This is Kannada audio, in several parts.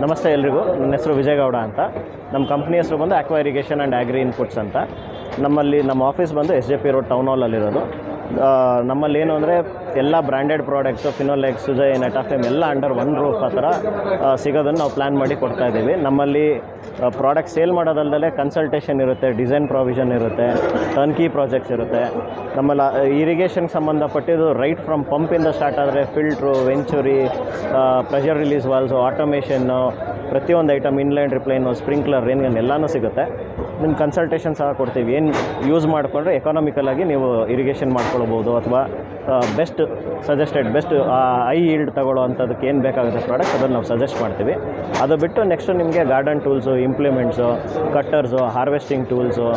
ನಮಸ್ತೆ ಎಲ್ರಿಗೂ. ನನ್ನ ಹೆಸರು ವಿಜಯಗೌಡ ಅಂತ. ನಮ್ಮ ಕಂಪ್ನಿ ಹೆಸರು ಬಂದು aqua irrigation and agri inputs ಅಂತ. ನಮ್ಮಲ್ಲಿ ನಮ್ಮ ಆಫೀಸ್ ಬಂದು S J P road town ಹಾಲಲ್ಲಿರೋದು ನಮ್ಮಲ್ಲಿ ಏನು ಅಂದರೆ ಎಲ್ಲ branded products Finolex Sujay Netafim ಎಲ್ಲ ಅಂಡರ್ ಒನ್ ರೂಫ್ ಆ ಥರ ಸಿಗೋದನ್ನು ನಾವು ಪ್ಲ್ಯಾನ್ ಮಾಡಿ ಕೊಡ್ತಾ ಇದ್ದೀವಿ. ನಮ್ಮಲ್ಲಿ ಪ್ರಾಡಕ್ಟ್ ಸೇಲ್ ಮಾಡೋದಲ್ಲದೆ ಕನ್ಸಲ್ಟೇಷನ್ ಇರುತ್ತೆ ಡಿಸೈನ್ ಪ್ರಾವಿಷನ್ ಇರುತ್ತೆ ಟರ್ನ್ಕಿ ಪ್ರಾಜೆಕ್ಟ್ಸ್ ಇರುತ್ತೆ. ನಮ್ಮಲ್ಲಿ ಇರಿಗೇಷನ್ಗೆ ಸಂಬಂಧಪಟ್ಟಿದ್ದು ರೈಟ್ ಫ್ರಮ್ ಪಂಪಿಂದ ಸ್ಟಾರ್ಟ್ ಆದರೆ filter venturi pressure release valves automation ಪ್ರತಿಯೊಂದು ಐಟಮ್ ಇನ್ಲೈನ್ ರಿಪ್ಲೈನು ಸ್ಪ್ರಿಂಕ್ಲರ್ ರೇನ್ಗನ್ ಎಲ್ಲನೂ ಸಿಗುತ್ತೆ. ನಿಮ್ಮ ಕನ್ಸಲ್ಟೇಷನ್ ಸಹ ಕೊಡ್ತೀವಿ. ಏನು ಯೂಸ್ ಮಾಡಿಕೊಂಡ್ರೆ ಎಕನಾಮಿಕಲಾಗಿ ನೀವು ಇರಿಗೇಷನ್ ಮಾಡ್ಕೊಳ್ಬೋದು ಅಥವಾ best suggested best I yield ತಗೊಳ್ಳೋ ಅಂಥದ್ದಕ್ಕೆ ಏನು ಬೇಕಾಗುತ್ತೆ ಪ್ರಾಡಕ್ಟ್ ಅದನ್ನು ನಾವು ಸಜೆಸ್ಟ್ ಮಾಡ್ತೀವಿ. ಅದು ಬಿಟ್ಟು ನೆಕ್ಸ್ಟ್ ನಿಮಗೆ garden tools implements cutters harvesting tools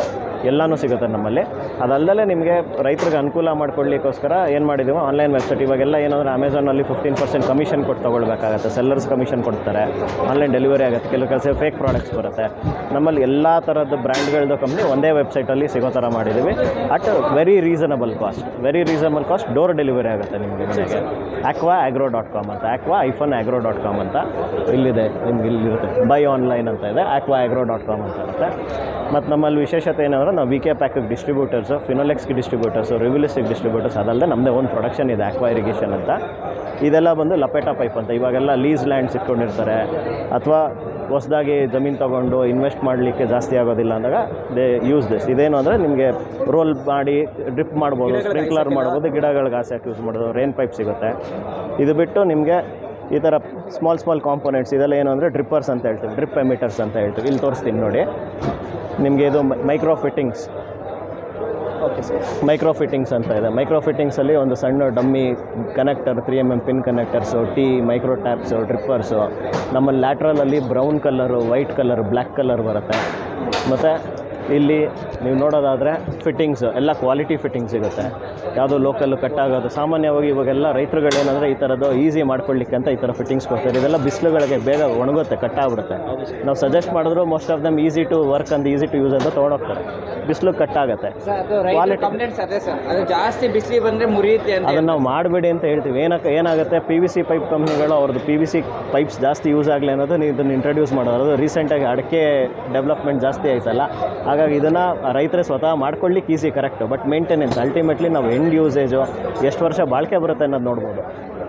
ಎಲ್ಲನೂ ಸಿಗುತ್ತೆ ನಮ್ಮಲ್ಲಿ. ಅದಲ್ಲದೆ ನಿಮಗೆ ರೈತರಿಗೆ ಅನುಕೂಲ ಮಾಡಿಕೊಡ್ಲಿಕ್ಕೋಸ್ಕರ ಏನು ಮಾಡಿದ್ದೀವೋ ಆನ್ಲೈನ್ ವೆಬ್ಸೈಟ್ ಇವಾಗೆಲ್ಲ ಏನಂದರೆ ಅಮೆಝಾನಲ್ಲಿ ಫಿಫ್ಟೀನ್ ಪರ್ಸೆಂಟ್ ಕಮಿಷನ್ ಕೊಟ್ಟು ತೊಗೊಳ್ಬೇಕಾಗತ್ತೆ. ಸೆಲ್ಲರ್ಸ್ ಕಮಿಷನ್ ಕೊಡ್ತಾರೆ. ಆನ್ಲೈನ್ ಡೆಲಿವರಿ ಆಗುತ್ತೆ. ಕೆಲವು ಕೆಲಸ ಫೇಕ್ ಪ್ರಾಡಕ್ಟ್ಸ್ ಬರುತ್ತೆ. ನಮ್ಮಲ್ಲಿ ಎಲ್ಲ ಥರದ್ದು ಬ್ರ್ಯಾಂಡ್ಗಳದ್ದು ಕಂಪ್ನಿ ಒಂದೇ ವೆಬ್ಸೈಟಲ್ಲಿ ಸಿಗೋ ಥರ ಮಾಡಿದ್ದೀವಿ. At very reasonable cost very reasonable cost door delivery ಆಗುತ್ತೆ ನಿಮಗೆ ಮನೆಗೆ. ಆಕ್ವಾ ಆಗ್ರೋ ಡಾಟ್ ಕಾಮ್ ಅಂತ. Aqua iPhone agro dot com ಅಂತ ಇಲ್ಲಿದೆ ನಿಮ್ಗೆ ಇಲ್ಲಿರುತ್ತೆ ಬೈ ಆನ್ಲೈನ್ ಅಂತ ಇದೆ. ಆಕ್ವಾ ಆಗ್ರೋ ಡಾಟ್ ಕಾಮ್ ಅಂತ ಇರುತ್ತೆ. ಮತ್ತು ನಮ್ಮಲ್ಲಿ ವಿಶೇಷತೆ ಏನಂದ್ರೆ ನಾವು ವಿ ಕೆ ಪ್ಯಾಕಿಗೆ ಡಿಸ್ಟ್ರಿಬ್ಯೂಟರ್ಸು ಫಿನೋಲೆಕ್ಸ್ಗೆ ಡಿಸ್ಟ್ರಿಬ್ಯೂಟರ್ಸು ರಿವಿಲಿಸ್ಟಿಕ್ ಡಿಸ್ಟ್ರಿಬ್ಯೂಟರ್ಸ್ ಅದಲ್ಲದೆ ನಮ್ಮದೇ ಒಂದು ಪ್ರೊಡಕ್ಷನ್ ಇದೆ ಆಕ್ವಾ ಇರಿಗೇಷನ್ ಅಂತ. ಇದೆಲ್ಲ ಬಂದು ಲಪೇಟಾ ಪೈಪ್ ಅಂತ. ಇವಾಗೆಲ್ಲ ಲೀಸ್ ಲ್ಯಾಂಡ್ಸ್ ಇಟ್ಕೊಂಡಿರ್ತಾರೆ. ಅಥವಾ ಹೊಸದಾಗಿ ಜಮೀನು ತೊಗೊಂಡು ಇನ್ವೆಸ್ಟ್ ಮಾಡಲಿಕ್ಕೆ ಜಾಸ್ತಿ ಆಗೋದಿಲ್ಲ ಅಂದಾಗ ದೇ ಯೂಸ್ ದಿಸ್ ಇದೇನು ಅಂದರೆ ನಿಮಗೆ ರೋಲ್ ಮಾಡಿ ಡ್ರಿಪ್ ಮಾಡ್ಬೋದು ಸ್ಪ್ರಿಂಕ್ಲರ್ ಮಾಡ್ಬೋದು ಗಿಡಗಳಿಗೆ ಆಸೆ ಹಾಕಿ ಯೂಸ್ ಮಾಡೋದು ರೇನ್ ಪೈಪ್ ಸಿಗುತ್ತೆ. ಇದು ಬಿಟ್ಟು ನಿಮಗೆ ಈ ಥರ ಸ್ಮಾಲ್ ಸ್ಮಾಲ್ ಕಾಂಪೊನೆಂಟ್ಸ್ ಇದೆಲ್ಲ ಏನು ಅಂದರೆ ಡ್ರಿಪ್ಪರ್ಸ್ ಅಂತ ಹೇಳ್ತೀವಿ ಡ್ರಿಪ್ ಎಮಿಟರ್ಸ್ ಅಂತ ಹೇಳ್ತೀವಿ. ಇಲ್ಲಿ ತೋರಿಸ್ತೀನಿ ನೋಡಿ. ನಿಮಗೆ ಇದು micro fittings okay sir micro fittings ಅಂತ ಇದೆ. ಮೈಕ್ರೋ ಫಿಟ್ಟಿಂಗ್ಸಲ್ಲಿ ಒಂದು ಸಣ್ಣ dummy connector three M M pin connectors T micro taps drippers ನಮ್ಮಲ್ಲಿ ಲ್ಯಾಟ್ರಲಲ್ಲಿ brown colour white colour black colour ಬರುತ್ತೆ. ಮತ್ತು ಇಲ್ಲಿ ನೀವು ನೋಡೋದಾದರೆ ಫಿಟ್ಟಿಂಗ್ಸ್ ಎಲ್ಲ ಕ್ವಾಲಿಟಿ ಫಿಟ್ಟಿಂಗ್ ಸಿಗುತ್ತೆ ಯಾವುದೋ ಲೋಕಲ್ಲು ಕಟ್ಟಾಗೋದು ಸಾಮಾನ್ಯವಾಗಿ ಇವಾಗೆಲ್ಲ ರೈತರುಗಳು ಏನಂದರೆ ಈ ಥರದ್ದು ಈಸಿ ಮಾಡ್ಕೊಳ್ಳಿಕ್ಕೆ ಅಂತ ಈ ಥರ ಫಿಟ್ಟಿಂಗ್ಸ್ ಕೊಡ್ತಾರೆ. ಇದೆಲ್ಲ ಬಿಸಿಲುಗಳಿಗೆ ಬೇಗ ಒಣಗುತ್ತೆ ಕಟ್ಟಾಗ್ಬಿಡುತ್ತೆ ನಾವು ಸಜೆಸ್ಟ್ ಮಾಡಿದ್ರು most of them easy to work and easy to use ಅಂತ ತೊಗೊಂಡೋಗ್ತಾರೆ. ಬಿಸಿಲು ಕಂಪ್ಲೇಂಟ್ಸ್ ಅದೇ ಸರ್. ಅದು ಜಾಸ್ತಿ ಬಿಸಿ ಬಂದರೆ ಮುರಿಯುತ್ತೆ ಅಂತ ಅದನ್ನು ನಾವು ಮಾಡಬೇಡಿ ಅಂತ ಹೇಳ್ತೀವಿ. ಏನಕ್ಕೆ ಏನಾಗುತ್ತೆ? ಪಿ ವಿ ಸಿ ಪೈಪ್ ಕಂಪ್ನಿಗಳು ಅವ್ರದ್ದು ಪಿ ವಿ ಸಿ ಪೈಪ್ಸ್ ಜಾಸ್ತಿ ಯೂಸ್ ಆಗಲಿ ಅನ್ನೋದು ನೀವು ಇದನ್ನು ಇಂಟ್ರೊಡ್ಯೂಸ್ ಮಾಡೋದು. ಅದು ರೀಸೆಂಟಾಗಿ ಅಡಿಕೆ ಡೆವಲಪ್ಮೆಂಟ್ ಜಾಸ್ತಿ ಆಯ್ತಲ್ಲ. ಹಾಗಾಗಿ ಇದನ್ನು ರೈತರೇ ಸ್ವತಃ ಮಾಡ್ಕೊಳ್ಳಿಕ್ಕೆ easy correct but maintenance ultimately ನಾವು ಎಂಡ್ ಯೂಸೇಜು ಎಷ್ಟು ವರ್ಷ ಬಾಳಿಕೆ ಬರುತ್ತೆ ಅನ್ನೋದು ನೋಡ್ಬೋದು.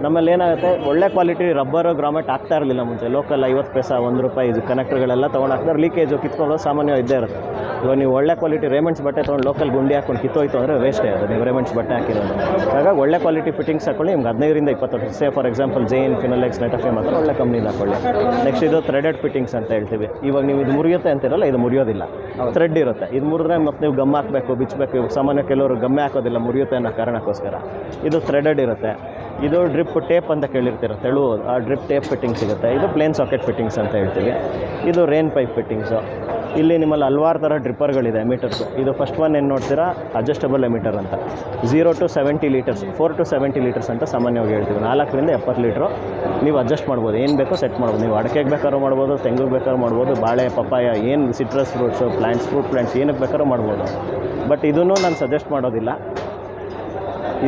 ನಮ್ಮಲ್ಲಿ ಏನಾಗುತ್ತೆ ಒಳ್ಳೆ ಕ್ವಾಲಿಟಿ ರಬ್ಬರು ಗ್ರಾಮೆಟ್ ಆಗ್ತಾ ಇರಲಿಲ್ಲ ಮುಂಚೆ. ಲೋಕಲ್ ಐವತ್ತು ಪೈಸಾ ಒಂದು ರೂಪಾಯಿ ಇದು ಕನೆಕ್ಟರ್ಗಳೆಲ್ಲ ತೊಗೊಂಡು ಹಾಕ್ತಾರೆ ಲೀಕೇಜು ಕಿತ್ಕೊಂಡು ಸಾಮಾನ್ಯ ಇದ್ದೇ ಇರುತ್ತೆ. ಇವಾಗ ನೀವು ಒಳ್ಳೆ ಕ್ವಾಲಿಟಿ ರೇಮೆಂಟ್ಸ್ ಬಟ್ಟೆ ತೊಗೊಂಡು ಲೋಕಲ್ ಗುಂಡಿ ಹಾಕೊಂಡು ಕಿತ್ತೋಯ್ತು ಅಂದರೆ ವೇಸ್ಟೇ ಅದು. ನೀವು ರೇಮೆಂಟ್ಸ್ ಬಟ್ಟೆ ಹಾಕಿರೋದು. ಹಾಗಾಗಿ ಒಳ್ಳೆ ಕ್ವಾಲಿಟಿ ಫಿಟ್ಟಿಂಗ್ಸ್ ಹಾಕೊಳ್ಳಿ. ನಿಮ್ಗೆ ಹದಿನೈದರಿಂದ ಇಪ್ಪತ್ತು ವರ್ಷ. Say for example Jain Finolex Netafim ಮಾತ್ರ ಒಳ್ಳೆ ಕಂಪ್ನಿ ಹಾಕೊಳ್ಳಿ. ನೆಕ್ಸ್ಟ್ ಇದು ಥ್ರೆಡೆಡ್ ಫಿಟ್ಟಿಂಗ್ಸ್ ಅಂತ ಹೇಳ್ತೀವಿ. ಇವಾಗ ನೀವು ಇದು ಮುರಿಯುತ್ತೆ ಅಂತಿರಲ್ಲ ಇದು ಮುರಿಯೋದಿಲ್ಲ. ಥ್ರೆಡ್ ಇರುತ್ತೆ. ಇದು ಮುರಿದ್ರೆ ಮತ್ತೆ ನೀವು ಗಮ್ ಹಾಕಬೇಕು ಬಿಚ್ಚಬೇಕು. ಇವಾಗ ಸಾಮಾನ್ಯ ಕೆಲವರು ಗಮ್ಮೆ ಹಾಕೋದಿಲ್ಲ ಮುರಿಯುತ್ತೆ ಅನ್ನೋ ಕಾರಣಕ್ಕೋಸ್ಕರ. ಇದು ಥ್ರೆಡೆಡ್ ಇರುತ್ತೆ. ಇದು ಡ್ರಿಪ್ ಟೇಪ್ ಅಂತ ಕೇಳಿರ್ತೀರ ತೆಳು ಆ ಡ್ರಿಪ್ ಟೇಪ್ ಫಿಟ್ಟಿಂಗ್ ಸಿಗುತ್ತೆ. ಇದು ಪ್ಲೇನ್ ಸಾಕೆಟ್ ಫಿಟ್ಟಿಂಗ್ಸ್ ಅಂತ ಹೇಳ್ತೀವಿ. ಇದು ರೇನ್ ಪೈಪ್ ಫಿಟ್ಟಿಂಗ್ಸು ಇಲ್ಲಿ ನಿಮ್ಮಲ್ಲಿ ಹಲ್ವಾರು ಥರ ಡ್ರಿಪ್ಪರ್ಗಳಿದೆ ಎಮಿಟರ್ಸು ಇದು ಫಸ್ಟ್ ಒನ್ ಏನು ನೋಡ್ತೀರಾ? ಅಡ್ಜಸ್ಟಬಲ್ ಎಮಿಟರ್ ಅಂತ. Zero to seventy litres four to seventy litres ಅಂತ ಸಾಮಾನ್ಯವಾಗಿ ಹೇಳ್ತೀವಿ. ನಾಲ್ಕರಿಂದ ಎಪ್ಪತ್ತು ಲೀಟ್ರು ನೀವು ಅಡ್ಜಸ್ಟ್ ಮಾಡ್ಬೋದು. ಏನು ಬೇಕೋ ಸೆಟ್ ಮಾಡ್ಬೋದು. ನೀವು ಅಡಕೆಗೆ ಬೇಕಾದ್ರೂ ಮಾಡ್ಬೋದು, ತೆಂಗಿಗೆ ಬೇಕಾದ್ರೂ ಮಾಡ್ಬೋದು, ಬಾಳೆ, ಪಪ್ಪಾಯ, ಏನು citrus fruits plants fruit plants ಏನಕ್ಕೆ ಬೇಕಾದ್ರೂ ಮಾಡ್ಬೋದು. ಬಟ್ ಇದನ್ನು ನಾನು ಸಜೆಸ್ಟ್ ಮಾಡೋದಿಲ್ಲ.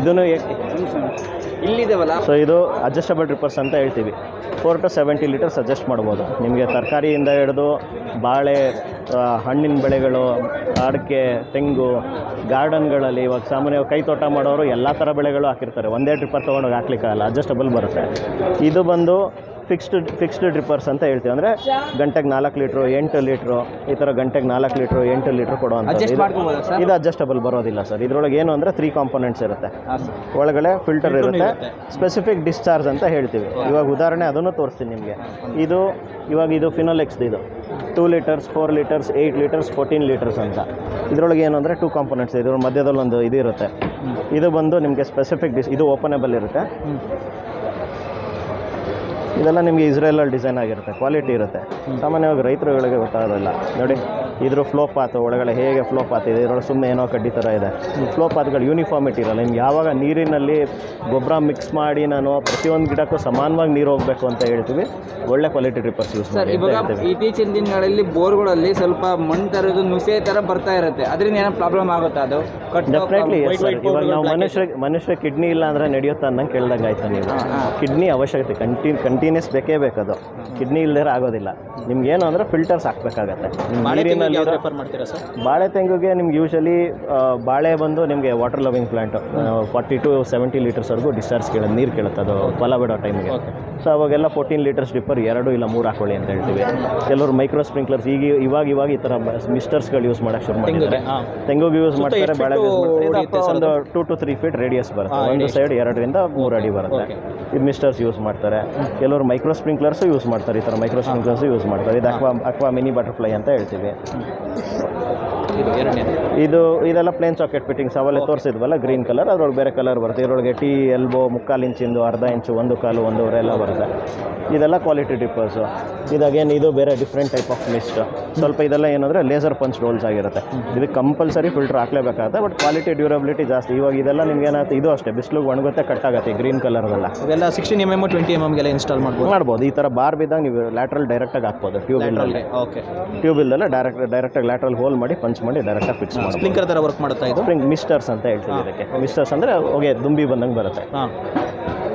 ಇದನ್ನು ಇಲ್ಲಿದಾವಲ್ಲ? ಸೊ ಇದು ಅಡ್ಜಸ್ಟಬಲ್ ಡ್ರಿಪ್ಪರ್ಸ್ ಅಂತ ಹೇಳ್ತೀವಿ. Four to seventy litres adjust ಮಾಡ್ಬೋದು. ನಿಮಗೆ ತರಕಾರಿಯಿಂದ ಹಿಡಿದು ಬಾಳೆ ಹಣ್ಣಿನ ಬೆಳೆಗಳು, ಅಡಿಕೆ, ತೆಂಗು ಗಾರ್ಡನ್ಗಳಲ್ಲಿ ಇವಾಗ ಸಾಮಾನ್ಯವಾಗಿ ಕೈ ತೋಟ ಮಾಡೋರು ಎಲ್ಲ ಥರ ಬೆಳೆಗಳು ಹಾಕಿರ್ತಾರೆ. ಒಂದೇ ಡ್ರಿಪ್ಪರ್ ತೊಗೊಂಡೋಗಿ ಹಾಕ್ಲಿಕ್ಕಾಗಲ್ಲ ಅಡ್ಜಸ್ಟಬಲ್ ಬರುತ್ತೆ. ಇದು ಬಂದು ಫಿಕ್ಸ್ಡ್ ಫಿಕ್ಸ್ಡ್ ಡ್ರಿಪ್ಪರ್ಸ್ ಅಂತ ಹೇಳ್ತೀವಿ. ಅಂದರೆ ಗಂಟೆಗೆ ನಾಲ್ಕು ಲೀಟ್ರು ಎಂಟು ಲೀಟ್ರು ಈ ಥರ ಗಂಟೆಗೆ ನಾಲ್ಕು ಲೀಟ್ರು ಎಂಟು ಲೀಟ್ರು ಕೊಡುವಂಥ ಇದು ಅಡ್ಜಸ್ಟಬಲ್ ಬರೋದಿಲ್ಲ ಸರ್. ಇದರೊಳಗೆ ಏನು ಅಂದರೆ ತ್ರೀ ಕಾಂಪೊನೆಂಟ್ಸ್ ಇರುತ್ತೆ. ಒಳಗಡೆ ಫಿಲ್ಟರ್ ಇರುತ್ತೆ. ಇರುತ್ತೆ. ಸ್ಪೆಸಿಫಿಕ್ ಡಿಸ್ಚಾರ್ಜ್ ಅಂತ ಹೇಳ್ತೀವಿ. ಇವಾಗ ಉದಾಹರಣೆ ಅದನ್ನು ತೋರಿಸ್ತೀನಿ ನಿಮಗೆ. ಇದು ಇವಾಗ ಇದು ಫಿನೋಲೆಕ್ಸ್ ಇದು. Two litres four litres eight litres fourteen litres ಅಂತ. ಇದರೊಳಗೆ ಏನು ಅಂದರೆ ಟೂ ಕಾಂಪೊನೆಂಟ್ಸ್ ಇದ್ರ ಮಧ್ಯದಲ್ಲಿ ಒಂದು ಇದು ಇರುತ್ತೆ. ಇದು ಬಂದು ನಿಮಗೆ ಸ್ಪೆಸಿಫಿಕ್ ಡಿಸ್ ಇದು ಓಪನೇಬಲ್ ಇರುತ್ತೆ. ಇದೆಲ್ಲ ನಿಮಗೆ ಇಸ್ರೇಲಲ್ಲಿ ಡಿಸೈನ್ ಆಗಿರುತ್ತೆ ಕ್ವಾಲಿಟಿ ಇರುತ್ತೆ. ಸಾಮಾನ್ಯವಾಗಿ ರೈತರುಗಳಿಗೆ ಗೊತ್ತಾಗೋದಿಲ್ಲ. ನೋಡಿ. ಇದ್ರ ಫ್ಲೋ ಪಾತ್ ಒಳಗಡೆ ಹೇಗೆ ಫ್ಲೋ ಪಾತ್ ಇದೆ ಇದರೊಳಗೆ ಸುಮ್ಮನೆ ಏನೋ ಕಡ್ಡಿ ಥರ ಇದೆ. ಫ್ಲೋ ಪಾತ್ಗಳು ಯೂನಿಫಾರ್ಮಿಟಿ ಇರಲ್ಲ ನಿಮ್ಗೆ ಯಾವಾಗ ನೀರಿನಲ್ಲಿ ಗೊಬ್ಬರ ಮಿಕ್ಸ್ ಮಾಡಿ ನಾನು ಪ್ರತಿಯೊಂದು ಗಿಡಕ್ಕೂ ಸಮಾನವಾಗಿ ನೀರು ಹೋಗಬೇಕು ಅಂತ ಹೇಳ್ತೀವಿ ಒಳ್ಳೆ ಕ್ವಾಲಿಟಿ ಡ್ರಿಪ್ಪರ್ಸ್ ಯೂಸ್ ಸರ್ ಇವಾಗ ಇತ್ತೀಚಿನ ದಿನಗಳಲ್ಲಿ ಬೋರ್ಗಳಲ್ಲಿ ಸ್ವಲ್ಪ ಮಣ್ಣು ತರದು ನುಸೆ ತರ ಬರ್ತಾ ಇರುತ್ತೆ ಅದರಿಂದ ಏನೋ ಪ್ರಾಬ್ಲಮ್ ಆಗುತ್ತಾ ಅದು? ಡೆಫಿನೆಟ್ಲಿ ಇವಾಗ ನಾವು ಮನುಷ್ಯ ಮನುಷ್ಯ ಕಿಡ್ನಿ ಇಲ್ಲ ಅಂದರೆ ನಡೆಯುತ್ತಾ ಅನ್ನಂಗೆ ಕೇಳ್ದಂಗೆ ಆಯ್ತು ನೀವು. ಕಿಡ್ನಿ ಅವಶ್ಯಕತೆ ಕಂಟಿ ಕಂಟಿನ್ಯೂಸ್ ಬೇಕೇ ಬೇಕದು ಕಿಡ್ನಿ ಇಲ್ಲದೇ ಆಗೋದಿಲ್ಲ. ನಿಮ್ಗೆ ಏನು ಅಂದರೆ ಫಿಲ್ಟರ್ಸ್ ಹಾಕ್ಬೇಕಾಗತ್ತೆ. ನಿಮ್ ನೀರಿನಲ್ಲಿ ರೆಫರ್ ಮಾಡ್ತೀರಾ ಸರ್? ಬಾಳೆ ತೆಂಗುಗೆ ನಿಮ್ಗೆ ಯೂಶಲಿ ಬಾಳೆ ಬಂದು ನಿಮಗೆ water loving plant forty to seventy ಲೀಟರ್ಸ್ವರೆಗೂ discharge ಕೇಳೋದು ನೀರು ಕೇಳುತ್ತೆ ಅದು ಫಲ ಬಿಡೋ ಟೈಮ್ಗೆ ಸೊ ಅವಾಗೆಲ್ಲ ಫೋರ್ಟೀನ್ ಲೀಟರ್ಸ್ ಡಿಪ್ಪರ್ ಎರಡು ಇಲ್ಲ ಮೂರು ಹಾಕೊಳ್ಳಿ ಅಂತ ಹೇಳ್ತೀವಿ. ಕೆಲವರು ಮೈಕ್ರೋ ಸ್ಪ್ರಿಂಕ್ಲರ್ಸ್ ಈಗ ಇವಾಗ ಇವಾಗ ಈ ಥರ ಮಿಸ್ಟರ್ಸ್ಗಳು ಯೂಸ್ ಮಾಡೋಕ್ಕೆ ಶುರು ಮಾಡಿದ್ದಾರೆ. ತೆಂಗುಗೆ ಯೂಸ್ ಮಾಡ್ತಾರೆ ಬಾಳೆ. ಒಂದು two to three feet radius ಬರುತ್ತೆ. ಒಂದು ಸೈಡ್ ಎರಡರಿಂದ ಮೂರು ಅಡಿ ಬರುತ್ತೆ. ಇದು ಮಿಸ್ಟರ್ಸ್ ಯೂಸ್ ಮಾಡ್ತಾರೆ. ಕೆಲವರು ಮೈಕ್ರೋ ಸ್ಪ್ರಿಂಕ್ಲರ್ಸು ಯೂಸ್ ಮಾಡ್ತಾರೆ ಈ ಥರ ಮೈಕ್ರೋ ಸ್ಪ್ರಿಂಕ್ಲರ್ಸು ಯೂಸ್ ಮಾಡ್ತಾರೆ. ಇದು ಅಕ್ವಾ ಅಕ್ವಾ ಮಿನಿ ಬಟರ್ಫ್ಲೈ ಅಂತ ಹೇಳ್ತೀವಿ. ですね。ಇದು ಇದೆಲ್ಲ ಪ್ಲೇನ್ ಸಾಕೆಟ್ ಫಿಟ್ಟಿಂಗ್ಸ್ ಅವಲ್ಲೇ ತೋರಿಸಿದ್ವಲ್ಲ ಗ್ರೀನ್ ಕಲರ್ ಅದ್ರೊಳಗೆ ಬೇರೆ ಕಲರ್ ಬರುತ್ತೆ. ಇದರೊಳಗೆ ಟೀ ಎಲ್ಬೋ ಮುಕ್ಕಾಲು ಇಂಚಿಂದು ಅರ್ಧ ಇಂಚು ಒಂದು ಕಾಲು ಒಂದೂವರೆ ಎಲ್ಲ ಬರುತ್ತೆ. ಇದೆಲ್ಲ ಕ್ವಾಲಿಟಿ ಡಿಪ್ಪರ್ಸು ಇದಾಗೇನು ಇದು ಬೇರೆ ಡಿಫ್ರೆಂಟ್ ಟೈಪ್ ಆಫ್ ಮಿಸ್ಟ್ ಸ್ವಲ್ಪ ಇದೆಲ್ಲ ಏನಂದರೆ ಲೇಸರ್ ಪಂಚ್ ರೋಲ್ಸ್ ಆಗಿರುತ್ತೆ. ಇದು ಕಂಪಲ್ಸರಿ ಫಿಲ್ಟರ್ ಹಾಕ್ಲೇಬೇಕಾಗುತ್ತೆ ಬಟ್ ಕ್ವಾಲಿಟಿ ಡ್ಯೂರಬಿಲಿಟಿ ಜಾಸ್ತಿ. ಇವಾಗ ಇದೆಲ್ಲ ನಿಮ್ಗೆ ಏನಾಗುತ್ತೆ ಇದು ಅಷ್ಟೇ ಬಿಸಿಲು ಒಣಗುತ್ತೆ ಕಟ್ಟಾಗುತ್ತೆ ಗ್ರೀನ್ ಕಲರ್ದೆಲ್ಲ ಇವೆಲ್ಲ sixteen M M twenty M ಎಮ್ಗೆಲ್ಲ install ಮಾಡ್ಬೋದು? ಮಾಡ್ಬೋದು. ಈ ಥರ ಬಾರ್ ಬಿದ್ದಾಗ ನೀವು ಲ್ಯಾಟ್ರಲ್ ಡೈರೆಕ್ಟಾಗಿ ಹಾಕ್ಬೋದು ಟ್ಯೂಬ್ ಓಕೆ ಟ್ಯೂಬ್ ಇಲ್ದಲ್ಲ ಡೈರೆಕ್ಟ್ ಡೈರೆಕ್ಟಾಗಿ ಲ್ಯಾಟ್ರಲ್ ಹೋಲ್ ಮಾಡಿ ಪಂಚ್ ಮಾಡಿ ಡೈರೆಕ್ಟಾಗಿ ಫಿಕ್ಸ್ ಮಾಡಿ ಸ್ಪ್ಲಿಂಕರ್ ಥರ ವರ್ಕ್ ಮಾಡುತ್ತಾ ಇದೆ? ಸ್ಪ್ರಿಂಗ್ ಮಿಸ್ಟರ್ಸ್ ಅಂತ ಹೇಳ್ತೀವಿ ಇದಕ್ಕೆ. ಮಿಸ್ಟರ್ಸ್ ಅಂದರೆ ಹೊಗೆ ದುಂಬಿ ಬಂದಂಗೆ ಬರುತ್ತೆ. ಹಾಂ.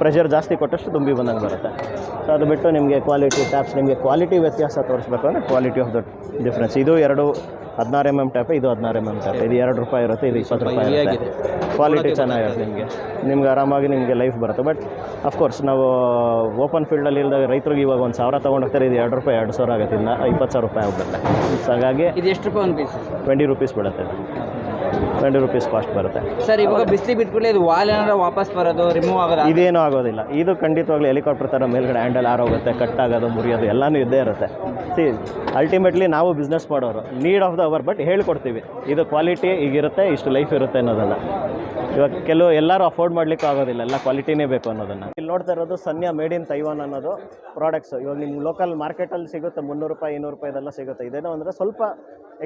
ಪ್ರೆಷರ್ ಜಾಸ್ತಿ ಕೊಟ್ಟಷ್ಟು ದುಂಬಿ ಬಂದಂಗೆ ಬರುತ್ತೆ. ಸೊ ಅದು ಬಿಟ್ಟು ನಿಮಗೆ ಕ್ವಾಲಿಟಿ ಟ್ಯಾಪ್ಸ್ ನಿಮಗೆ ಕ್ವಾಲಿಟಿ ವ್ಯತ್ಯಾಸ ತೋರಿಸ್ಬೇಕು ಅಂದರೆ ಕ್ವಾಲಿಟಿ ಆಫ್ ದ ಡಿಫ್ರೆನ್ಸ್ ಇದು ಎರಡು ಹದಿನಾರು ಎಂ ಎಂ ಟ್ಯಾಪ್ ಇದು ಹದಿನಾರು ಎಂ ಎಂ ಟ್ಯಾಪ್ ಇದು ಎರಡು ರೂಪಾಯಿ ಇರುತ್ತೆ ಇದು ಇಪ್ಪತ್ತು ರೂಪಾಯಿ ಇರುತ್ತೆ. ಕ್ವಾಲಿಟಿ ಚೆನ್ನಾಗಿರುತ್ತೆ ನಿಮಗೆ. ನಿಮ್ಗೆ ಆರಾಮಾಗಿ ನಿಮಗೆ ಲೈಫ್ ಬರುತ್ತೆ. ಬಟ್ ಅಫ್ಕೋರ್ಸ್ ನಾವು ಓಪನ್ ಫೀಲ್ಡಲ್ಲಿ ಇಲ್ಲದಾಗ ರೈತರಿಗೆ ಇವಾಗ ಒಂದು ಸಾವಿರ ತೊಗೊಂಡು ಹೋಗ್ತಾರೆ. ಇದು ಎರಡು ರೂಪಾಯಿ ಎರಡು ಸಾವಿರ ಆಗುತ್ತೆ. ಇನ್ನು ಇಪ್ಪತ್ತು ಸಾವಿರ ರೂಪಾಯಿ ಆಗುತ್ತೆ ಸೊ ಹಾಗಾಗಿ ಇದು ಎಷ್ಟು ರೂಪಾಯಿ ಒಂದು ಪೀಸ್ ಟ್ವೆಂಟಿ ರುಪೀಸ್ ಬೀಳುತ್ತೆ ಟ್ವೆಂಟಿ ರುಪೀಸ್ ಕಾಸ್ಟ್ ಬರುತ್ತೆ. ಸರ್ ಇವಾಗ ಬಿಸಿಲಿ ಬಿಟ್ಬಿಟ್ಟು ಇದು ವಾಲ್ ಏನಾರ ವಾಪಸ್ ಬರೋದು ರಿಮೂವ್ ಆಗೋದು? ಇದೇನೂ ಆಗೋದಿಲ್ಲ. ಇದು ಖಂಡಿತವಾಗ್ಲೂ ಹೆಲಿಕಾಪ್ಟರ್ ಥರ ಮೇಲ್ಗಡೆ ಹ್ಯಾಂಡಲ್ ಆರೋಗುತ್ತೆ ಕಟ್ ಆಗೋದು ಮುರಿಯೋದು ಎಲ್ಲನೂ ಇದ್ದೇ ಇರುತ್ತೆ. ಸಿ ಅಲ್ಟಿಮೇಟ್ಲಿ ನಾವು ಬಿಸ್ನೆಸ್ ಮಾಡೋರು need of the hour but ಹೇಳ್ಕೊಡ್ತೀವಿ. ಇದು ಕ್ವಾಲಿಟಿ ಈಗಿರುತ್ತೆ ಇಷ್ಟು ಲೈಫ್ ಇರುತ್ತೆ ಅನ್ನೋದನ್ನು. ಇವಾಗ ಕೆಲವು ಎಲ್ಲರೂ ಅಫೋರ್ಡ್ ಮಾಡ್ಲಿಕ್ಕೆ ಆಗೋದಿಲ್ಲ, ಎಲ್ಲ ಕ್ವಾಲಿಟಿನೇ ಬೇಕು ಅನ್ನೋದನ್ನು. ಇಲ್ಲಿ ನೋಡ್ತಾ ಇರೋದು ಸನ್ಯಾ ಮೇಡ್ ಇನ್ ತೈವಾನ್ ಅನ್ನೋದು ಪ್ರಾಡಕ್ಟ್ಸ್ ಇವಾಗ ನಿಮ್ಗೆ ಲೋಕಲ್ ಮಾರ್ಕೆಟಲ್ಲಿ ಸಿಗುತ್ತೆ, ಮುನ್ನೂರು ರೂಪಾಯಿ ಇನ್ನೂರು ರೂಪಾಯಿ ಇದೆಲ್ಲ ಸಿಗುತ್ತೆ. ಇದೇನೋ ಅಂದರೆ ಸ್ವಲ್ಪ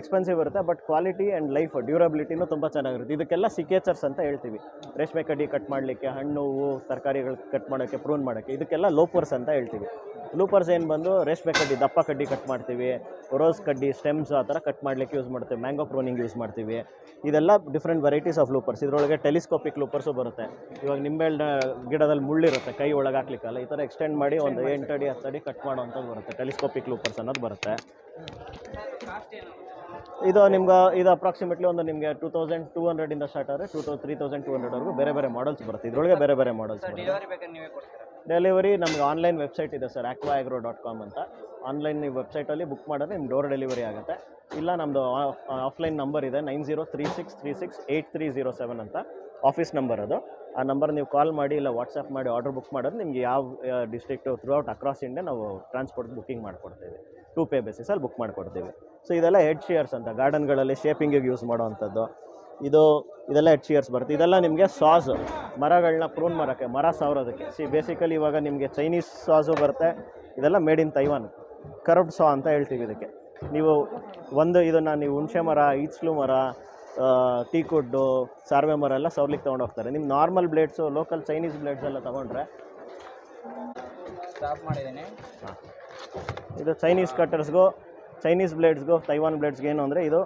ಎಕ್ಸ್ಪೆನ್ಸಿವ್ ಇರುತ್ತೆ ಬಟ್ ಕ್ವಾಲಿಟಿ ಆ್ಯಂಡ್ ಲೈಫ್ ಡ್ಯೂರಬಿಲಿಟಿನೂ ತುಂಬ ಚೆನ್ನಾಗಿರುತ್ತೆ. ಇದಕ್ಕೆಲ್ಲ ಸಿಕೇಚರ್ಸ್ ಅಂತ ಹೇಳ್ತೀವಿ. ರೇಷ್ಮೆ ಕಡ್ಡಿ ಕಟ್ ಮಾಡಲಿಕ್ಕೆ, ಹಣ್ಣು, ಹೂವು, ತರಕಾರಿಗಳು ಕಟ್ ಮಾಡೋಕ್ಕೆ ಪ್ರೂನ್ ಮಾಡೋಕ್ಕೆ, ಇದಕ್ಕೆಲ್ಲ ಲೋಪರ್ಸ್ ಅಂತ ಹೇಳ್ತೀವಿ. ಲೂಪರ್ಸ್ ಏನು ಬಂದು ರೇಷ್ಮೆ ಕಡ್ಡಿ ದಪ್ಪ ಕಡ್ಡಿ ಕಟ್ ಮಾಡ್ತೀವಿ. ರೋಸ್ ಕಡ್ಡಿ ಸ್ಟೆಮ್ಸ್ ಆ ಥರ ಕಟ್ ಮಾಡಲಿಕ್ಕೆ ಯೂಸ್ ಮಾಡ್ತೀವಿ. ಮ್ಯಾಂಗೋ ಪ್ರೂನಿಂಗ್ ಯೂಸ್ ಮಾಡ್ತೀವಿ. ಇದೆಲ್ಲ ಡಿಫ್ರೆಂಟ್ ವೆರೈಟೀಸ್ ಆಫ್ ಲೂಪರ್ಸ್ ಇದರೊಳಗೆ ಟೆಲಿಸ್ಕೋಪಿಕ್ ಲೂಪರ್ಸು ಬರುತ್ತೆ. ಇವಾಗ ನಿಂಬೆಹಣ್ಣ ಗಿಡದಲ್ಲಿ ಮುಳ್ಳಿರುತ್ತೆ ಕೈ ಒಳಗೆ ಹಾಕ್ಲಿಕ್ಕಲ್ಲ ಈ ಥರ ಎಕ್ಸ್ಟೆಂಡ್ ಮಾಡಿ ಒಂದು ಎಂಟು ಅಡಿ ಹತ್ತು ಅಡಿ ಕಟ್ ಮಾಡೋವಂಥದ್ದು ಬರುತ್ತೆ. ಟೆಲಿಸ್ಕೋಪಿಕ್ ಲೂಪರ್ಸ್ ಅನ್ನೋದು ಬರುತ್ತೆ. ಇದು ನಿಮ್ಗೆ ಇದು ಅಪ್ರಾಕ್ಸಿಮೇಟ್ಲಿ ಒಂದು ನಿಮಗೆ ಟೂ ತೌಸಂಡ್ ಟೂ ಹಂಡ್ರೆಡಿಂದ ಸ್ಟಾರ್ಟ್ ಆದರೆ two thou three thousand two ಹಂಡ್ರೆಡ್ವರೆಗೂ ಬೇರೆ ಬೇರೆ ಮಾಡಲ್ಸ್ ಬರುತ್ತೆ. ಇದರೊಳಗೆ ಬೇರೆ ಬೇರೆ ಮಾಡಲ್ಸ್ ಬರುತ್ತೆ. ಡೆಲಿವರಿ ನಮ್ಗೆ ಆನ್ಲೈನ್ ವೆಬ್ಸೈಟ್ ಇದೆ ಸರ್ ಆಕ್ವಾಗ್ರೋ ಡಾಟ್ ಕಾಮ್ ಅಂತ ಆನ್ಲೈನ್ ನೀವು ವೆಬ್ಸೈಟಲ್ಲಿ ಬುಕ್ ಮಾಡಿದ್ರೆ ನಿಮ್ಮ ಡೋರ್ ಡೆಲಿವರಿ ಆಗುತ್ತೆ. ಇಲ್ಲ ನಮ್ಮದು ಆಫ್ಲೈನ್ ನಂಬರ್ ಇದೆ nine zero three six three six eight three zero seven ಅಂತ ಆಫೀಸ್ ನಂಬರ್ ಅದು. ಆ ನಂಬರ್ ನೀವು ಕಾಲ್ ಮಾಡಿ ಇಲ್ಲ ವಾಟ್ಸಪ್ ಮಾಡಿ ಆರ್ಡರ್ ಬುಕ್ ಮಾಡೋದು ನಿಮ್ಗೆ ಯಾವ district through out across India ನಾವು ಟ್ರಾನ್ಸ್ಪೋರ್ಟ್ ಬುಕ್ಕಿಂಗ್ ಮಾಡಿಕೊಡ್ತೀವಿ. ಟೂ ಪೇ ಬೇಸಿಸಲ್ಲಿ ಬುಕ್ ಮಾಡಿಕೊಡ್ತೀವಿ. ಸೊ ಇದೆಲ್ಲ ಹೆಡ್ ಶೇರ್ಸ್ ಅಂತ ಗಾರ್ಡನ್ಗಳಲ್ಲಿ ಶೇಪಿಂಗಿಗೆ ಯೂಸ್ ಮಾಡೋವಂಥದ್ದು. ಇದು ಇದೆಲ್ಲ ಎಚ್ ಇಯರ್ಸ್ ಬರುತ್ತೆ. ಇದೆಲ್ಲ ನಿಮಗೆ ಸಾಸ್ ಮರಗಳನ್ನ ಪ್ರೂನ್ ಮರಕ್ಕೆ ಮರ ಸಾವಿರೋದಕ್ಕೆ. ಸಿ ಬೇಸಿಕಲಿ ಇವಾಗ ನಿಮಗೆ ಚೈನೀಸ್ ಸಾಸು ಬರುತ್ತೆ. ಇದೆಲ್ಲ made in Taiwan curved saw ಅಂತ ಹೇಳ್ತೀವಿ ಇದಕ್ಕೆ. ನೀವು ಒಂದು ಇದನ್ನು ನೀವು ಹುಣಸೆ ಮರ ಈಚ್ಲು ಮರ ಟೀಕುಡ್ಡು ಸಾರ್ವೆ ಮರ ಎಲ್ಲ ಸೌರ್ಲಿಕ್ಕೆ ತೊಗೊಂಡು ಹೋಗ್ತಾರೆ. ನಿಮ್ಮ normal blades local Chinese blades ಎಲ್ಲ ತೊಗೊಂಡ್ರೆ ಸ್ಟಾಪ್ ಮಾಡಿದ್ದೀನಿ. ಇದು ಚೈನೀಸ್ ಕಟ್ಟರ್ಸ್ಗೂ ಚೈನೀಸ್ ಬ್ಲೇಡ್ಸ್ಗೂ ತೈವಾನ್ ಬ್ಲೇಡ್ಸ್ಗೆ ಏನು ಅಂದರೆ ಇದು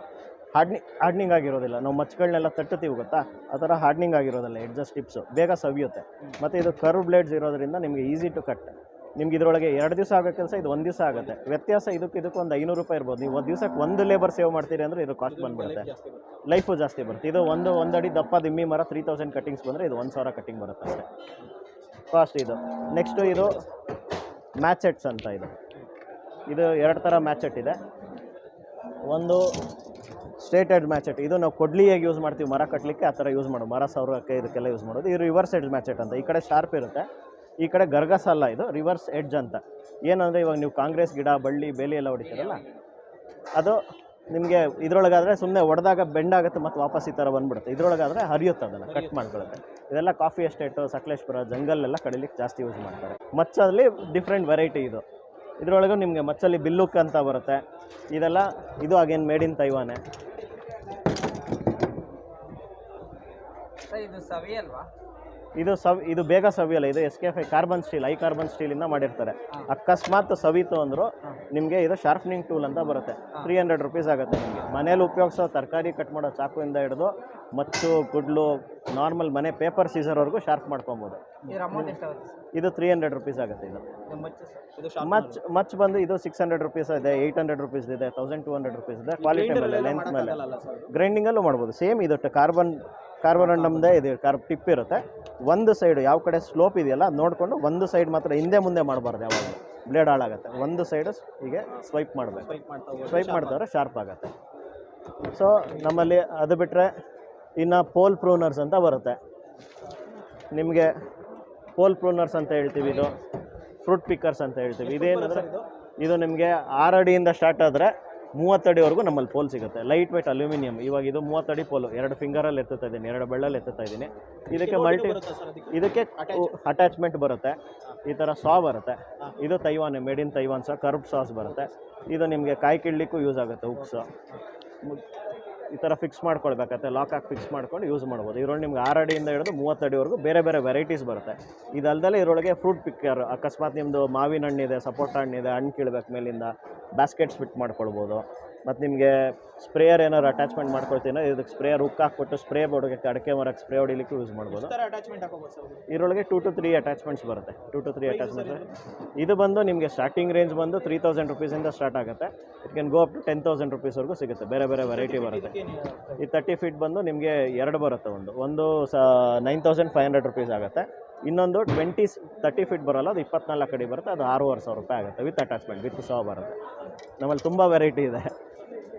ಹಾರ್ಡ್ನಿ ಹಾರ್ಡ್ನಿಂಗ್ ಆಗಿರೋದಿಲ್ಲ. ನಾವು ಮಚ್ಚಗಳನ್ನೆಲ್ಲ ತಟ್ಟುತ್ತೀವಿ ಗೊತ್ತಾ? ಆ ಥರ ಹಾರ್ಡ್ನಿಂಗ್ ಆಗಿರೋದಿಲ್ಲ ಎಡ್ಜಸ್ಟ್ ಟಿಪ್ಸು ಬೇಗ ಸವಿಯುತ್ತೆ. ಮತ್ತು ಇದು ಕರ್ವ್ ಬ್ಲೇಡ್ಸ್ ಇರೋದ್ರಿಂದ ನಿಮಗೆ ಈಸಿ ಟು ಕಟ್ ನಿಮ್ಗೆ ಇದರೊಳಗೆ ಎರಡು ದಿವಸ ಆಗೋ ಕೆಲಸ, ಇದು ಒಂದು ದಿವಸ ಆಗುತ್ತೆ. ವ್ಯತ್ಯಾಸ ಇದಕ್ಕೆ ಇದಕ್ಕೆ ಒಂದು ಐನೂರು ರೂಪಾಯಿ ಇರ್ಬೋದು. ನೀವು ಒಂದು ದಿವಸಕ್ಕೆ ಒಂದು ಲೇಬರ್ ಸೇವ್ ಮಾಡ್ತೀರಿ ಅಂದರೆ ಇದು ಕಾಸ್ಟ್ ಬಂದ್ಬಿಡುತ್ತೆ. ಲೈಫು ಜಾಸ್ತಿ ಬರುತ್ತೆ. ಇದು ಒಂದು ಒಂದು ಅಡಿ ದಪ್ಪ ದಿಮ್ಮಿ ಮರ ತ್ರೀ ತೌಸಂಡ್ ಕಟ್ಟಿಂಗ್ಸ್ ಬಂದರೆ ಇದು ಒಂದು ಸಾವಿರ ಕಟ್ಟಿಂಗ್ ಬರುತ್ತೆ ಅಷ್ಟೇ. ಕಾಸ್ಟ್ ಇದು. ನೆಕ್ಸ್ಟು ಇದು ಮ್ಯಾಚೆಟ್ಸ್ ಅಂತ ಇದು. ಇದು ಎರಡು ಥರ ಮ್ಯಾಚೆಟ್ ಇದೆ. ಒಂದು ಸ್ಟ್ರೇಟ್ ಎಡ್ ಮ್ಯಾಚೆಟ್ ಇದು ನಾವು ಕೊಡ್ಲಿ ಯೂಸ್ ಮಾಡ್ತೀವಿ, ಮರ ಕಟ್ಟಲಿಕ್ಕೆ ಆ ಥರ ಯೂಸ್ ಮಾಡೋದು. ಮರ ಸೌರಕ್ಕೆ ಇದಕ್ಕೆಲ್ಲ ಯೂಸ್ ಮಾಡೋದು. ಇದು ರಿವರ್ಸ್ ಎಡ್ಜ್ ಮ್ಯಾಚೆಟ್ ಅಂತ. ಈ ಕಡೆ ಶಾರ್ಪ್ ಇರುತ್ತೆ. ಈ ಕಡೆ ಗರ್ಗಸ್ ಅಲ್ಲ ಇದು ರಿವರ್ಸ್ ಎಡ್ಜ್ ಅಂತ. ಏನಂದರೆ ಇವಾಗ ನೀವು ಕಾಂಗ್ರೆಸ್ ಗಿಡ, ಬಳ್ಳಿ, ಬೇಲಿ ಎಲ್ಲ ಹೊಡಿತೀರಲ್ಲ, ಅದು ನಿಮಗೆ ಇದರೊಳಗಾದರೆ ಸುಮ್ಮನೆ ಹೊಡೆದಾಗ ಬೆಂಡಾಗುತ್ತೆ ಮತ್ತು ವಾಪಸ್ ಈ ಥರ ಬಂದ್ಬಿಡುತ್ತೆ. ಇದರೊಳಗಾದರೆ ಹರಿಯುತ್ತೆ ಅದನ್ನು ಕಟ್ ಮಾಡ್ಕೊಳ್ಳುತ್ತೆ. ಇದೆಲ್ಲ ಕಾಫಿ ಎಸ್ಟೇಟು ಸಕಲೇಶ್ಪುರ ಜಂಗಲ್ಲೆಲ್ಲ ಕಡಿಲಿಕ್ಕೆ ಜಾಸ್ತಿ ಯೂಸ್ ಮಾಡ್ತಾರೆ. ಮಚ್ಚಲ್ಲಿ ಡಿಫ್ರೆಂಟ್ ವೆರೈಟಿ ಇದು. ಇದರೊಳಗೆ ನಿಮಗೆ ಮಚ್ಚಲ್ಲಿ ಬಿಲ್ಲುಕ್ ಅಂತ ಬರುತ್ತೆ. ಇದೆಲ್ಲ, ಇದು ಅಗೇನ್ ಮೇಡ್ ಇನ್ ತೈವಾನೆ ಇದು ಸವಿ ಅಲ್ವಾ? ಇದು ಸವ್ ಇದು ಬೇಗ ಸವಿಯಲ್ಲ ಇದು S K F I carbon steel I carbon ಸ್ಟೀಲಿಂದ ಮಾಡಿರ್ತಾರೆ. ಅಕಸ್ಮಾತ್ ಸವಿತು ಅಂದರು ನಿಮಗೆ ಇದು ಶಾರ್ಪ್ನಿಂಗ್ ಟೂಲ್ ಅಂತ ಬರುತ್ತೆ. ತ್ರೀ ಹಂಡ್ರೆಡ್ ರುಪೀಸ್ ಆಗುತ್ತೆ ನಿಮಗೆ. ಮನೇಲಿ ಉಪಯೋಗಿಸೋ ತರಕಾರಿ ಕಟ್ ಮಾಡೋ ಚಾಕುವಿಂದ ಹಿಡಿದು ಮತ್ತು ಗುಡ್ಲು ನಾರ್ಮಲ್ ಮನೆ ಪೇಪರ್ ಸೀಸರ್ವರೆಗೂ ಶಾರ್ಪ್ ಮಾಡ್ಕೊಬೋದು. ಇದು ತ್ರೀ ಹಂಡ್ರೆಡ್ ರುಪೀಸ್ ಆಗುತ್ತೆ ಇದು. ಮಚ್ ಮಚ್ ಬಂದು ಇದು ಸಿಕ್ಸ್ ಹಂಡ್ರೆಡ್ ರುಪೀಸ್ ಇದೆ ಏಯ್ಟ್ ಹಂಡ್ರೆಡ್ ರುಪೀಸ್ ಇದೆ ತೌಸಂಡ್ ಟೂ ಹಂಡ್ರೆಡ್ ರುಪೀಸ್ ಇದೆ ಕ್ವಾಲಿಟಿ ಮೇಲೆ ಲೆಂತ್ ಮೇಲೆ. ಗ್ರೈಂಡಿಂಗಲ್ಲೂ ಮಾಡ್ಬೋದು. ಸೇಮ್ ಇದು ಕಾರ್ಬನ್ ಕಾರ್ಬೊರಂಡಮ್ದೇ ಇದು ಕಾರ್ ಟಿಪ್ ಇರುತ್ತೆ. ಒಂದು ಸೈಡ್ ಯಾವ ಕಡೆ ಸ್ಲೋಪ್ ಇದೆಯಲ್ಲ ಅದು ನೋಡಿಕೊಂಡು ಒಂದು ಸೈಡ್ ಮಾತ್ರ ಹಿಂದೆ ಮುಂದೆ ಮಾಡಬಾರ್ದು ಯಾವಾಗ ಬ್ಲೇಡ್ ಹಾಳಾಗುತ್ತೆ. ಒಂದು ಸೈಡು ಹೀಗೆ ಸ್ವೈಪ್ ಮಾಡಬೇಕು. ಸ್ವೈಪ್ ಮಾಡ್ತಾರೆ ಶಾರ್ಪ್ ಆಗುತ್ತೆ. ಸೊ ನಮ್ಮಲ್ಲಿ ಅದು ಬಿಟ್ಟರೆ ಇನ್ನು ಪೋಲ್ ಪ್ರೂನರ್ಸ್ ಅಂತ ಬರುತ್ತೆ. ನಿಮಗೆ ಪೋಲ್ ಪ್ರೂನರ್ಸ್ ಅಂತ ಹೇಳ್ತೀವಿ ಇದು. ಫ್ರೂಟ್ ಪಿಕ್ಕರ್ಸ್ ಅಂತ ಹೇಳ್ತೀವಿ. ಇದೇನಂದರೆ ಇದು? ನಿಮಗೆ ಆರು ಅಡಿಯಿಂದ ಸ್ಟಾರ್ಟ್ ಆದರೆ ಮೂವತ್ತಡಿವರೆಗೂ ನಮ್ಮಲ್ಲಿ ಪೋಲ್ ಸಿಗುತ್ತೆ. ಲೈಟ್ ವೆಯ್ಟ್ ಅಲ್ಯೂಮಿನಿಯಂ ಇವಾಗ ಇದು ಮೂವತ್ತಡಿ ಪೋಲು. ಎರಡು ಫಿಂಗರಲ್ಲಿ ಎತ್ತುತ್ತಾ ಇದ್ದೀನಿ ಎರಡು ಬೆಳ್ಳಲ್ಲಿ ಎತ್ತುತ್ತಾ ಇದ್ದೀನಿ. ಇದಕ್ಕೆ ಮಲ್ಟಿ ಇದಕ್ಕೆ ಅಟ್ಯಾಚ್ಮೆಂಟ್ ಬರುತ್ತೆ. ಈ ಥರ ಸಾ ಬರುತ್ತೆ. ಇದು Taiwan made in Taiwan saw curb sauce ಬರುತ್ತೆ. ಇದು ನಿಮಗೆ ಕಾಯಿ ಕಿಡ್ಲಿಕ್ಕೂ ಯೂಸ್ ಆಗುತ್ತೆ ಉಕ್ಸು. ಈ ಥರ ಫಿಕ್ಸ್ ಮಾಡ್ಕೊಳ್ಬೇಕಾಗತ್ತೆ. ಲಾಕ್ ಹಾಕಿ ಫಿಕ್ಸ್ ಮಾಡ್ಕೊಂಡು ಯೂಸ್ ಮಾಡ್ಬೋದು. ಇದ್ರೊಳಗೆ ನಿಮ್ಗೆ ಆರು ಅಡಿಯಿಂದ ಹಿಡಿದು ಮೂವತ್ತಡಿವರೆಗೂ ಬೇರೆ ಬೇರೆ ವೆರೈಟೀಸ್ ಬರುತ್ತೆ. ಇದಲ್ದಲ್ಲೇ ಇದರೊಳಗೆ ಫ್ರೂಟ್ ಪಿಕ್ಕರ್ ಅಕಸ್ಮಾತ್ ನಿಮ್ಮದು ಮಾವಿನ ಹಣ್ಣಿದೆ ಸಪೋಟ ಹಣ್ಣಿದೆ, ಹಣ್ಣು ಕೀಳ್ಬೇಕು ಮೇಲಿಂದ ಬ್ಯಾಸ್ಕೆಟ್ಸ್ ಫಿಟ್ ಮಾಡ್ಕೊಳ್ಬೋದು. ಮತ್ತು ನಿಮಗೆ ಸ್ಪ್ರೇಯರ್ ಏನಾದ್ರು ಅಟ್ಯಾಚ್ಮೆಂಟ್ ಮಾಡ್ಕೊಳ್ತೀನಿ ಇದಕ್ಕೆ ಸ್ಪ್ರೇಯರ್ ಹುಕ್ ಹಾಕ್ಬಿಟ್ಟು ಸ್ಪ್ರೇ ಬೋರ್ಡ್ಗೆ ಅಡಿಕೆ ಮರಕ್ಕೆ ಸ್ಪ್ರೇ ಹೊಡಿಲಿಕ್ಕೆ ಯೂಸ್ ಮಾಡ್ಬೋದು. ಇದರೊಳಗೆ ಟು ಟು ತ್ರೀ ಅಟ್ಯಾಚ್ಮೆಂಟ್ಸ್ ಬರುತ್ತೆ. ಟು ಟು ತ್ರೀ ಅಟ್ಯಾಚ್ಮೆಂಟ್ಸ್ ಇದು ಬಂದು ನಿಮಗೆ ಸ್ಟಾರ್ಟಿಂಗ್ ರೇಂಜ್ ಬಂದು ತ್ರೀ ತೌಸಂಡ್ ರುಪೀಸಿಂದ ಸ್ಟಾರ್ಟ್ ಆಗುತ್ತೆ. It can go up to ten thousand ರುಪೀಸ್ವರೆಗೂ ಸಿಗುತ್ತೆ. ಬೇರೆ ಬೇರೆ ವೆರೈಟಿ ಬರುತ್ತೆ. ಈ ತರ್ಟಿ ಫೀಟ್ ಬಂದು ನಿಮಗೆ ಎರಡು ಬರುತ್ತೆ ಒಂದು. ಒಂದು ಸ nine thousand five hundred rupees ಆಗುತ್ತೆ. ಇನ್ನೊಂದು ಟ್ವೆಂಟಿ ತರ್ಟಿ ಫೀಟ್ ಬರೋಲ್ಲ ಅದು ಇಪ್ಪತ್ನಾಲ್ಕು ಅಡಿ ಬರುತ್ತೆ ಅದು ಆರೂವರೆ ಸಾವಿರ ರೂಪಾಯಿ ಆಗುತ್ತೆ. ವಿತ್ ಅಟ್ಯಾಚ್ಮೆಂಟ್ ವಿತ್ ಸಹ ಬರುತ್ತೆ. ನಮ್ಮಲ್ಲಿ ತುಂಬ ವೆರೈಟಿ ಇದೆ.